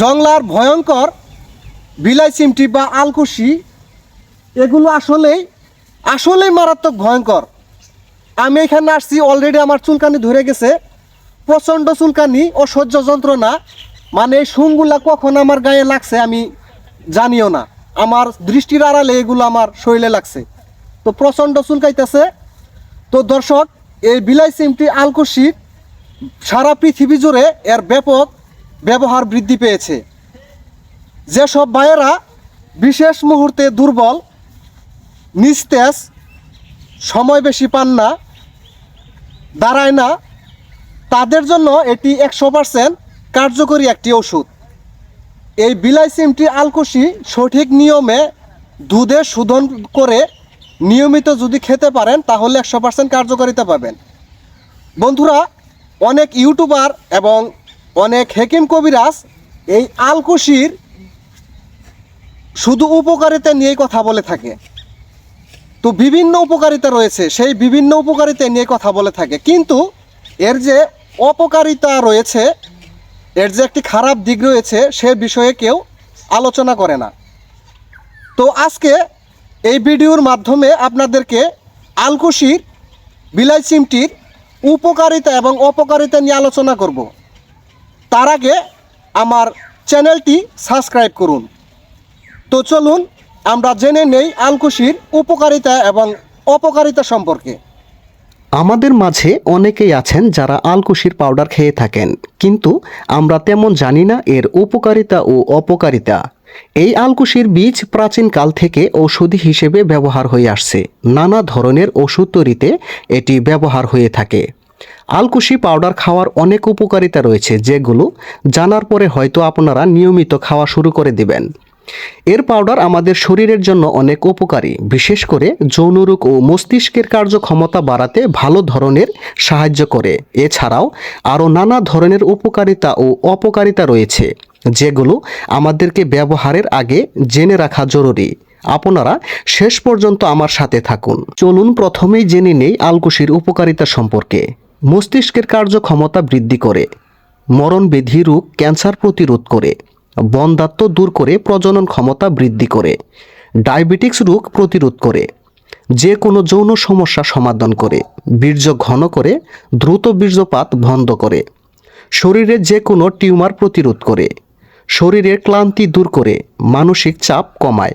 জংলার ভয়ঙ্কর বিলাই চিমটি বা আলকুশি, এগুলো আসলেই আসলেই মারাত্মক ভয়ঙ্কর। আমি এখানে আসছি অলরেডি আমার চুলকানি ধরে গেছে। প্রচণ্ড চুলকানি ও সহ্য যন্ত্রণা। মানে এই শুংগুলা কখন আমার গায়ে লাগছে আমি জানিও না। আমার দৃষ্টির আড়ালে এগুলো আমার শরীরে লাগছে। তো প্রচণ্ড চুলকাইতেছে। তো দর্শক, এই বিলাই সিমটি আলকুশির সারা পৃথিবী জুড়ে এর ব্যাপক ব্যবহার বৃদ্ধি পেয়েছে। যেসব ভাইয়েরা বিশেষ মুহূর্তে দুর্বল, নিস্তেজ, সময় বেশি পান না, দাঁড়ায় না, তাদের জন্য এটি একশো পার্সেন্ট কার্যকরী একটি ওষুধ। এই বিলাই সিমটি আলকুশি সঠিক নিয়মে দুধে শোধন করে নিয়মিত যদি খেতে পারেন, তাহলে একশো পার্সেন্ট কার্যকারিতা পাবেন। বন্ধুরা, অনেক ইউটিউবার এবং অনেক হেকিম কবিরাজ এই আলকুশির শুধু উপকারিতা নিয়েই কথা বলে থাকে। তো বিভিন্ন উপকারিতা রয়েছে, সেই বিভিন্ন উপকারিতা নিয়ে কথা বলে থাকে। কিন্তু এর যে অপকারিতা রয়েছে, এর যে একটি খারাপ দিক রয়েছে, সে বিষয়ে কেউ আলোচনা করে না। তো আজকে এই ভিডিওর মাধ্যমে আপনাদেরকে আলকুশির, বিলাই চিমটির উপকারিতা এবং অপকারিতা নিয়ে আলোচনা করব। তার আগে আমার চ্যানেলটি সাবস্ক্রাইব করুন। তো চলুন, আমরা জেনে নেই আলকুশির উপকারিতা এবং অপকারিতা সম্পর্কে। আমাদের মাঝে অনেকেই আছেন যারা আলকুশির পাউডার খেয়ে থাকেন, কিন্তু আমরা তেমন জানি না এর উপকারিতা ও অপকারিতা। এই আলকুশির বীজ প্রাচীনকাল থেকে ঔষধি হিসেবে ব্যবহার হয়ে আসছে। নানা ধরনের ওষুধ তৈরিতে এটি ব্যবহার হয়ে থাকে। আলকুশি পাউডার খাওয়ার অনেক উপকারিতা রয়েছে, যেগুলো জানার পরে হয়তো আপনারা নিয়মিত খাওয়া শুরু করে দিবেন। এর পাউডার আমাদের শরীরের জন্য অনেক উপকারী, বিশেষ করে যৌনরোগ ও মস্তিষ্কের কার্যক্ষমতা বাড়াতে ভালো ধরনের সাহায্য করে। এছাড়াও আরও নানা ধরনের উপকারিতা ও অপকারিতা রয়েছে, যেগুলো আমাদেরকে ব্যবহারের আগে জেনে রাখা জরুরি। আপনারা শেষ পর্যন্ত আমার সাথে থাকুন। চলুন প্রথমেই জেনে নেই আলকুশির উপকারিতা সম্পর্কে। মস্তিষ্কের কার্যক্ষমতা বৃদ্ধি করে মরণ মরণবেধি রোগ, ক্যান্সার প্রতিরোধ করে বন্ধাত্ম দূর করে প্রজনন ক্ষমতা বৃদ্ধি করে, ডায়াবেটিক্স রোগ প্রতিরোধ করে যে কোনো যৌন সমস্যা সমাধান করে, বীর্য ঘন করে, দ্রুত বীর্যপাত বন্ধ করে, শরীরে যে কোনো টিউমার প্রতিরোধ করে শরীরের ক্লান্তি দূর করে, মানসিক চাপ কমায়,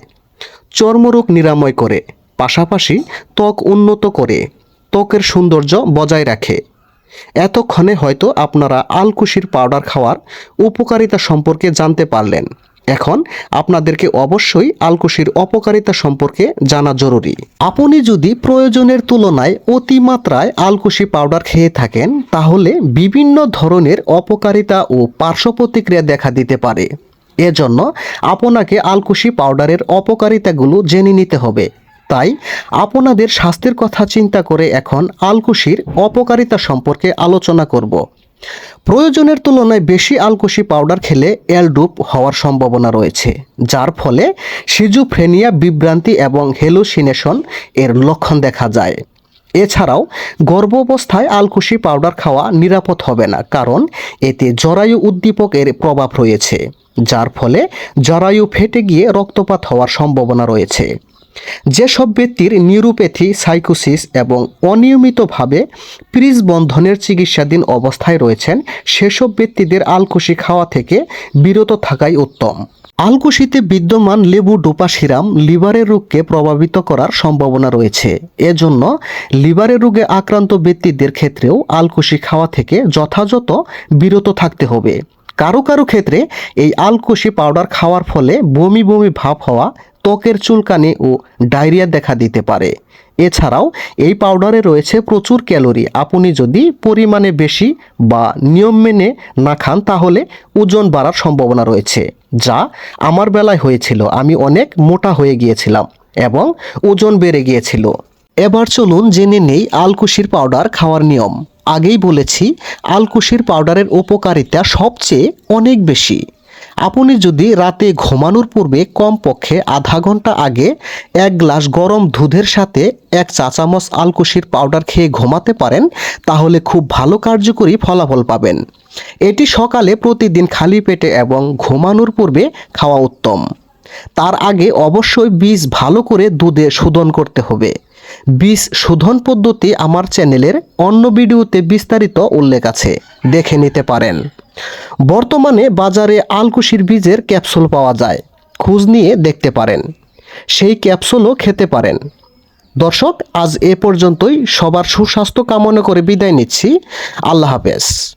চর্মরোগ নিরাময় করে, পাশাপাশি ত্বক উন্নত করে, ত্বকের সৌন্দর্য বজায় রাখে। এতক্ষণে হয়তো আপনারা আলকুশির পাউডার খাওয়ার উপকারিতা সম্পর্কে জানতে পারলেন। এখন আপনাদেরকে অবশ্যই আলকুশির অপকারিতা সম্পর্কে জানা জরুরি। আপনি যদি প্রয়োজনের তুলনায় অতিমাত্রায় আলকুশি পাউডার খেয়ে থাকেন, তাহলে বিভিন্ন ধরনের অপকারিতা ও পার্শ্ব প্রতিক্রিয়া দেখা দিতে পারে। এজন্য আপনাকে আলকুশি পাউডারের অপকারিতাগুলো জেনে নিতে হবে। তাই আপনাদের স্বাস্থ্যের কথা চিন্তা করে এখন আলকুশির অপকারিতা সম্পর্কে আলোচনা করব। প্রয়োজনের তুলনায় বেশি আলকুশি পাউডার খেলে এলডুপ হওয়ার সম্ভাবনা রয়েছে, যার ফলে সিজুফ্রেনিয়া বিভ্রান্তি এবং হেলুসিনেশন এর লক্ষণ দেখা যায়। এছাড়াও গর্ভাবস্থায় আলকুশি পাউডার খাওয়া নিরাপদ হবে না, কারণ এতে জরায়ু উদ্দীপক এর প্রভাব রয়েছে, যার ফলে জরায়ু ফেটে গিয়ে রক্তপাত হওয়ার সম্ভাবনা রয়েছে। যেসব ব্যক্তির নিউরোপ্যাথি, সাইকোসিস এবং অনিয়মিতভাবে প্রিজ বন্ধনের চিকিৎসাধীন অবস্থায় রয়েছেন, সেসব ব্যক্তিদের আলকুশি খাওয়া থেকে বিরত থাকাই উত্তম। আলকুশিতে বিদ্যমান লেবু ডোপা সিরাম লিভারের রোগকে প্রভাবিত করার সম্ভাবনা রয়েছে। এজন্য লিভারের রোগে আক্রান্ত ব্যক্তিদের ক্ষেত্রেও আলকুশি খাওয়া থেকে যথাযথ বিরত থাকতে হবে। কারও কারও ক্ষেত্রে এই আলকুশি পাউডার খাওয়ার ফলে বমি বমি ভাব হওয়া ত্বকের চুলকানি ও ডায়রিয়া দেখা দিতে পারে। এছাড়াও এই পাউডারে রয়েছে প্রচুর ক্যালোরি। আপনি যদি পরিমাণে বেশি বা নিয়ম মেনে না খান, তাহলে ওজন বাড়ার সম্ভাবনা রয়েছে, যা আমার বেলায় হয়েছিল। আমি অনেক মোটা হয়ে গিয়েছিলাম এবং ওজন বেড়ে গিয়েছিল। এবার চলুন জেনে নেই আলকুশির পাউডার খাওয়ার নিয়ম। আগেই বলেছি, আলকুশির পাউডারের উপকারিতা সবচেয়ে অনেক বেশি। আপনি যদি রাতে ঘুমানোর পূর্বে কমপক্ষে আধা ঘণ্টা আগে এক গ্লাস গরম দুধের সাথে এক চা চামচ আলকুশির পাউডার খেয়ে ঘুমাতে পারেন, তাহলে খুব ভালো কার্যকরী ফলাফল পাবেন। এটি সকালে প্রতিদিন খালি পেটে এবং ঘুমানোর পূর্বে খাওয়া উত্তম। তার আগে অবশ্যই বীজ ভালো করে দুধে শোধন করতে হবে। বীজ শোধন পদ্ধতি আমার চ্যানেলের অন্য ভিডিওতে বিস্তারিত উল্লেখ আছে, দেখে নিতে পারেন। বর্তমানে বাজারে আলকুশির বীজের ক্যাপসুল পাওয়া যায়। খোঁজ নিয়ে দেখতে পারেন। সেই ক্যাপসুলও খেতে পারেন। দর্শক, আজ এ পর্যন্তই। সবার সুস্বাস্থ্য কামনা করে বিদায় নিচ্ছি। আল্লাহ হাফেজ।